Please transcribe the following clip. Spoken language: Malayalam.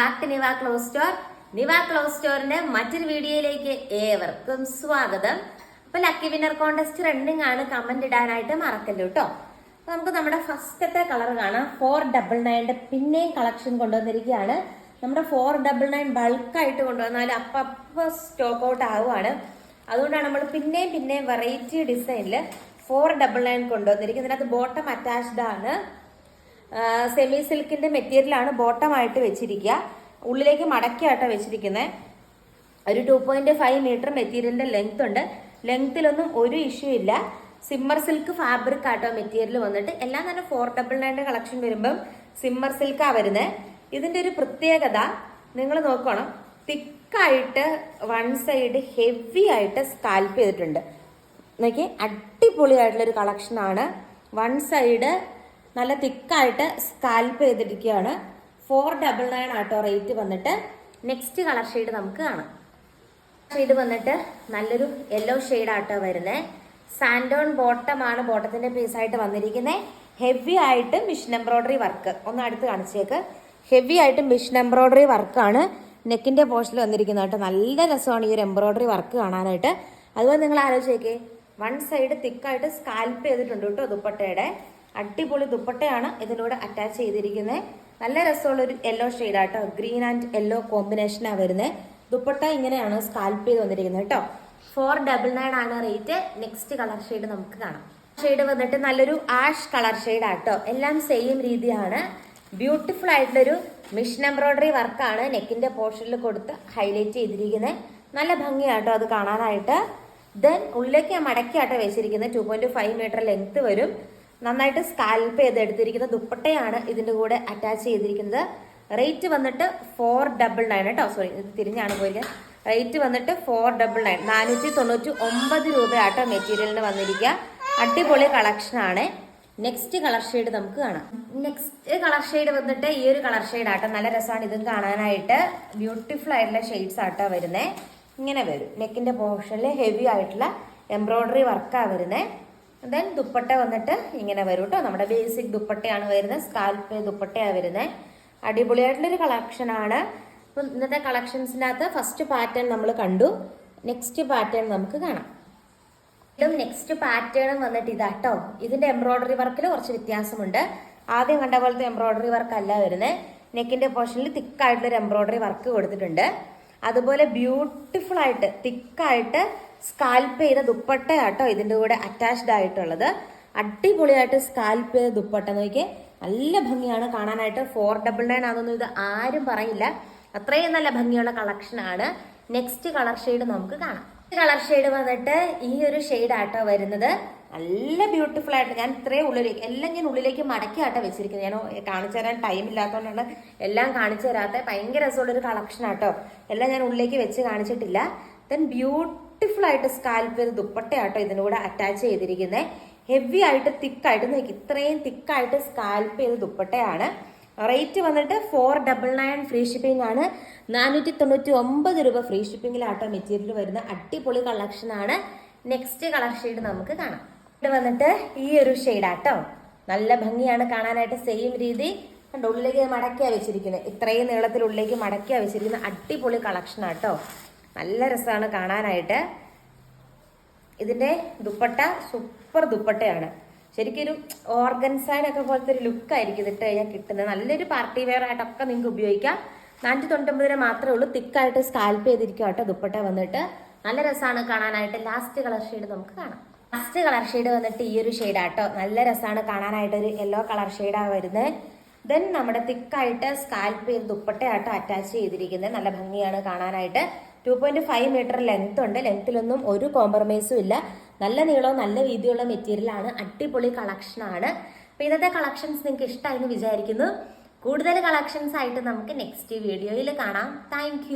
Back Niva close store Niva close സ്റ്റോറിന്റെ മറ്റൊരു വീഡിയോയിലേക്ക് ഏവർക്കും സ്വാഗതം. അപ്പൊ ലക്കി വിന്നർ കോണ്ടസ്റ്റ് റണ്ണിങ് ആണ് കമന്റ് ഇടാനായിട്ട് മറക്കല്ലോ കേട്ടോ. അപ്പൊ നമുക്ക് നമ്മുടെ ഫസ്റ്റത്തെ കളർ കാണാം. ഫോർ ഡബിൾ നയന്റെ പിന്നെയും കളക്ഷൻ കൊണ്ടുവന്നിരിക്കുകയാണ്. നമ്മുടെ ഫോർ ഡബിൾ നയൻ ബൾക്കായിട്ട് കൊണ്ടുവന്നാൽ അപ്പപ്പോ സ്റ്റോക്ക് ഔട്ട് ആവുകയാണ് അതുകൊണ്ടാണ് നമ്മൾ പിന്നെയും പിന്നെയും വെറൈറ്റി ഡിസൈനിൽ ഫോർ ഡബിൾ നയൻ കൊണ്ടുവന്നിരിക്കുന്നത്. ബോട്ടം അറ്റാച്ച്ഡ് ആണ്. സെമി സിൽക്കിന്റെ മെറ്റീരിയൽ ആണ് ബോട്ടം ആയിട്ട് വെച്ചിരിക്കുക. ഉള്ളിലേക്ക് മടക്കിയാട്ടോ വെച്ചിരിക്കുന്നത് ഒരു ടു പോയിന്റ് ഫൈവ് മീറ്റർ മെറ്റീരിയലിന്റെ ലെങ്ത് ഉണ്ട്. ലെങ്ത്തിലൊന്നും ഒരു ഇഷ്യൂ ഇല്ല. സിമ്മർ സിൽക്ക് ഫാബ്രിക് ആട്ടോ മെറ്റീരിയൽ വന്നിട്ട്. എല്ലാം തന്നെ ഫോർ ഡബിൾ നയന്റെ കളക്ഷൻ വരുമ്പം സിമ്മർ സിൽക്കാണ് വരുന്നത് ഇതിന്റെ ഒരു പ്രത്യേകത നിങ്ങൾ നോക്കണം. തിക്കായിട്ട് വൺ സൈഡ് ഹെവി ആയിട്ട് സ്കാൽപ്പ് ചെയ്തിട്ടുണ്ട്. നോക്കി അടിപൊളിയായിട്ടുള്ളൊരു കളക്ഷനാണ് വൺ സൈഡ് നല്ല തിക്കായിട്ട് സ്കാൽപ്പ് ചെയ്തിരിക്കുകയാണ്. ഫോർ ഡബിൾ നയൻ ആട്ടോ റേറ്റ് വന്നിട്ട്. നെക്സ്റ്റ് കളർ ഷെയ്ഡ് നമുക്ക് കാണാം. ഷെയ്ഡ് വന്നിട്ട് നല്ലൊരു യെല്ലോ ഷെയ്ഡ് ആട്ടോ വരുന്നത് സാൻഡോൺ ബോട്ടമാണ് ബോട്ടത്തിന്റെ പീസായിട്ട് വന്നിരിക്കുന്നത് ഹെവി ആയിട്ട് മിഷൻ എംബ്രോയ്ഡറി വർക്ക് ഒന്ന് അടുത്ത് കാണിച്ചേക്ക്. ഹെവി ആയിട്ട് മിഷൻ എംബ്രോയ്ഡറി വർക്കാണ് നെക്കിന്റെ പോർഷനിൽ വന്നിരിക്കുന്നത് കേട്ടോ. നല്ല രസമാണ് ഈ ഒരു എംബ്രോയ്ഡറി വർക്ക് കാണാനായിട്ട്. അതുപോലെ നിങ്ങൾ ആലോചിച്ചേക്കേ. വൺ സൈഡ് തിക്കായിട്ട് സ്കാൽപ്പ് ചെയ്തിട്ടുണ്ട് കേട്ടോ ദുപ്പട്ടയുടെ. അടിപൊളി ദുപ്പട്ടയാണ് ഇതിലൂടെ അറ്റാച്ച് ചെയ്തിരിക്കുന്നത് നല്ല രസമുള്ള ഒരു യെല്ലോ ഷെയ്ഡാട്ടോ ഗ്രീൻ ആൻഡ് യെല്ലോ കോമ്പിനേഷനാണ് വരുന്നത് ദുപ്പട്ട ഇങ്ങനെയാണ് സ്കാൽപ്പ് ചെയ്ത് വന്നിരിക്കുന്നത് കേട്ടോ ഫോർ ഡബിൾ നയൻ ആണ് റേറ്റ് നെക്സ്റ്റ് കളർ ഷെയ്ഡ് നമുക്ക് കാണാം. ഷെയ്ഡ് വന്നിട്ട് നല്ലൊരു ആഷ് കളർ ഷെയ്ഡ് ആട്ടോ എല്ലാം സെയിം രീതിയാണ്. ബ്യൂട്ടിഫുൾ ആയിട്ടുള്ളൊരു മിഷൻ എംബ്രോയിഡറി വർക്കാണ് നെക്കിന്റെ പോർഷനിൽ കൊടുത്ത് ഹൈലൈറ്റ് ചെയ്തിരിക്കുന്നത് നല്ല ഭംഗിയാട്ടോ അത് കാണാനായിട്ട്. ദെൻ ഉള്ളിലേക്ക് മടക്കിയാട്ടോ വെച്ചിരിക്കുന്നത് two point five metre length വരും. നന്നായിട്ട് സ്കാൽപ്പ് ചെയ്ത് എടുത്തിരിക്കുന്ന ദുപ്പട്ടയാണ് ഇതിന്റെ കൂടെ അറ്റാച്ച് ചെയ്തിരിക്കുന്നത്. റേറ്റ് വന്നിട്ട് ഫോർ ഡബിൾ നയൻ കേട്ടോ സോറി ഇത് തിരിഞ്ഞാണ് പോയിരിക്കുന്നത്. റേറ്റ് വന്നിട്ട് ഫോർ ഡബിൾ നയൻ നാനൂറ്റി തൊണ്ണൂറ്റി ഒമ്പത് രൂപയാട്ടോ മെറ്റീരിയലിന് വന്നിരിക്കുക. അടിപൊളി കളക്ഷനാണ് നെക്സ്റ്റ് കളർ ഷെയ്ഡ് നമുക്ക് കാണാം. നെക്സ്റ്റ് കളർ ഷെയ്ഡ് വന്നിട്ട് ഈ ഒരു കളർ ഷെയ്ഡ് ആട്ടോ. നല്ല രസമാണ് ഇതും കാണാനായിട്ട്. ബ്യൂട്ടിഫുൾ ആയിട്ടുള്ള ഷെയ്ഡ്സ് ആട്ടോ വരുന്നത് ഇങ്ങനെ വരും. നെക്കിന്റെ പോർഷനിൽ ഹെവി ആയിട്ടുള്ള എംബ്രോയിഡറി വർക്കാണ് വരുന്നത് ദെൻ ദുപ്പട്ട വന്നിട്ട് ഇങ്ങനെ വരും കേട്ടോ നമ്മുടെ ബേസിക് ദുപ്പട്ടയാണ് വരുന്നത്. സ്കാൽപ്പ് ദുപ്പട്ടയാണ് വരുന്നത്. അടിപൊളിയായിട്ടുള്ളൊരു കളക്ഷനാണ് അപ്പം ഇന്നത്തെ കളക്ഷൻസിനകത്ത് ഫസ്റ്റ് പാറ്റേൺ നമ്മൾ കണ്ടു. നെക്സ്റ്റ് പാറ്റേൺ നമുക്ക് കാണാം. ഇതും നെക്സ്റ്റ് പാറ്റേണും വന്നിട്ട് ഇതാട്ടോ ഇതിന്റെ എംബ്രോയിഡറി വർക്കിൽ കുറച്ച് വ്യത്യാസമുണ്ട്. ആദ്യം കണ്ട പോലത്തെ എംബ്രോയിഡറി വർക്ക് അല്ല വരുന്നത് നെക്കിന്റെ പോർഷനിൽ തിക്കായിട്ടുള്ളൊരു എംബ്രോയിഡറി വർക്ക് കൊടുത്തിട്ടുണ്ട്. അതുപോലെ ബ്യൂട്ടിഫുൾ ആയിട്ട് തിക്കായിട്ട് സ്കാൽപ്പ് ചെയ്ത ദുപ്പട്ടയാട്ടോ ഇതിന്റെ കൂടെ അറ്റാച്ച്ഡ് ആയിട്ടുള്ളത്. അടിപൊളിയായിട്ട് സ്കാൽപ്പ് ചെയ്ത ദുപ്പട്ട. നോക്കിയേ നല്ല ഭംഗിയാണ് കാണാനായിട്ട്. ഫോർ ഡബിൾ നയൻ ആണെന്നൊന്നും ഇത് ആരും പറയില്ല. അത്രയും നല്ല ഭംഗിയുള്ള കളക്ഷനാണ് നെക്സ്റ്റ് കളർ ഷെയ്ഡ് നമുക്ക് കാണാം. കളർ ഷെയ്ഡ് വന്നിട്ട് ഈ ഒരു ഷെയ്ഡ് ആട്ടോ വരുന്നത്. നല്ല ബ്യൂട്ടിഫുൾ ആയിട്ട് ഞാൻ ഇത്രയും ഉള്ളിലേക്ക് എല്ലാം ഞാൻ ഉള്ളിലേക്ക് മടക്കി ആട്ടോ വെച്ചിരിക്കുന്നത്. ഞാൻ കാണിച്ചു തരാൻ ടൈം ഇല്ലാത്തതുകൊണ്ടാണ് എല്ലാം കാണിച്ചു തരാത്ത. ഭയങ്കര രസമുള്ളൊരു കളക്ഷൻ ആട്ടോ. എല്ലാം ഞാൻ ഉള്ളിലേക്ക് വെച്ച് കാണിച്ചിട്ടില്ല. ദെൻ ബ്യൂട്ടിഫുൾ ആയിട്ട് സ്കാൽപ്പ് ചെയ്ത് ദുപ്പട്ടയാട്ടോ ഇതിന്റെ കൂടെ അറ്റാച്ച് ചെയ്തിരിക്കുന്നത് ഹെവി ആയിട്ട് തിക്കായിട്ട് നോക്കി. ഇത്രയും തിക്കായിട്ട് സ്കാൽപ്പ് ചെയ്ത് ദുപ്പട്ടയാണ്. റേറ്റ് വന്നിട്ട് four double nine free shipping ആണ്. നാനൂറ്റി തൊണ്ണൂറ്റി ഒമ്പത് രൂപ ഫ്രീ ഷിപ്പിംഗിലാട്ടോ മെറ്റീരിയൽ വരുന്ന അടിപൊളി കളക്ഷൻ ആണ്. നെക്സ്റ്റ് കളർ ഷെയ്ഡ് നമുക്ക് കാണാം. ഇവിടെ വന്നിട്ട് ഈ ഒരു ഷെയ്ഡാട്ടോ നല്ല ഭംഗിയാണ് കാണാനായിട്ട് സെയിം രീതി. ഉള്ളിലേക്ക് മടക്കിയാ വെച്ചിരിക്കുന്നത് ഇത്രയും നീളത്തിൽ ഉള്ളിലേക്ക് മടക്കിയാ വെച്ചിരിക്കുന്ന. അടിപൊളി കളക്ഷൻ ആട്ടോ. നല്ല രസമാണ് കാണാനായിട്ട്. ഇതിന്റെ ദുപ്പട്ട സൂപ്പർ ദുപ്പട്ടയാണ്. ശരിക്കും ഒരു ഓർഗൻസൈഡൊക്കെ പോലത്തെ ഒരു ലുക്ക് ആയിരിക്കും ഇതിട്ട് കഴിഞ്ഞാൽ കിട്ടുന്നത്. നല്ലൊരു പാർട്ടി വെയർ ആയിട്ടൊക്കെ നിങ്ങൾക്ക് ഉപയോഗിക്കാം. നാനൂറ്റി തൊണ്ണൂറ്റൊമ്പത് മാത്രമേ ഉള്ളൂ. തിക്കായിട്ട് സ്കാൽപ്പ് ചെയ്തിരിക്കും കേട്ടോ ദുപ്പട്ട വന്നിട്ട്. നല്ല രസമാണ് കാണാനായിട്ട്. ലാസ്റ്റ് കളർ ഷെയ്ഡ് നമുക്ക് കാണാം. ലാസ്റ്റ് കളർ ഷെയ്ഡ് വന്നിട്ട് ഈ ഒരു ഷെയ്ഡാട്ടോ നല്ല രസമാണ് കാണാനായിട്ട് ഒരു യെല്ലോ കളർ ഷെയ്ഡാണ് വരുന്നത് ദെൻ നമ്മുടെ തിക്കായിട്ട് സ്കാൽപ്പ് ചെയ്ത് ദുപ്പട്ടയാട്ടോ അറ്റാച്ച് ചെയ്തിരിക്കുന്നത്. നല്ല ഭംഗിയാണ് കാണാനായിട്ട്. Two point five metre length ഉണ്ട്. ലെങ്ത്തിലൊന്നും ഒരു കോംപ്രമൈസും ഇല്ല. നല്ല നീളവും നല്ല വീതിയുള്ള മെറ്റീരിയലാണ് അടിപൊളി കളക്ഷനാണ് അപ്പൊ ഇന്നത്തെ കളക്ഷൻസ് നിങ്ങൾക്ക് ഇഷ്ടമായിരുന്നു വിചാരിക്കുന്നു. കൂടുതൽ കളക്ഷൻസ് ആയിട്ട് നമുക്ക് നെക്സ്റ്റ് വീഡിയോയിൽ കാണാം. താങ്ക്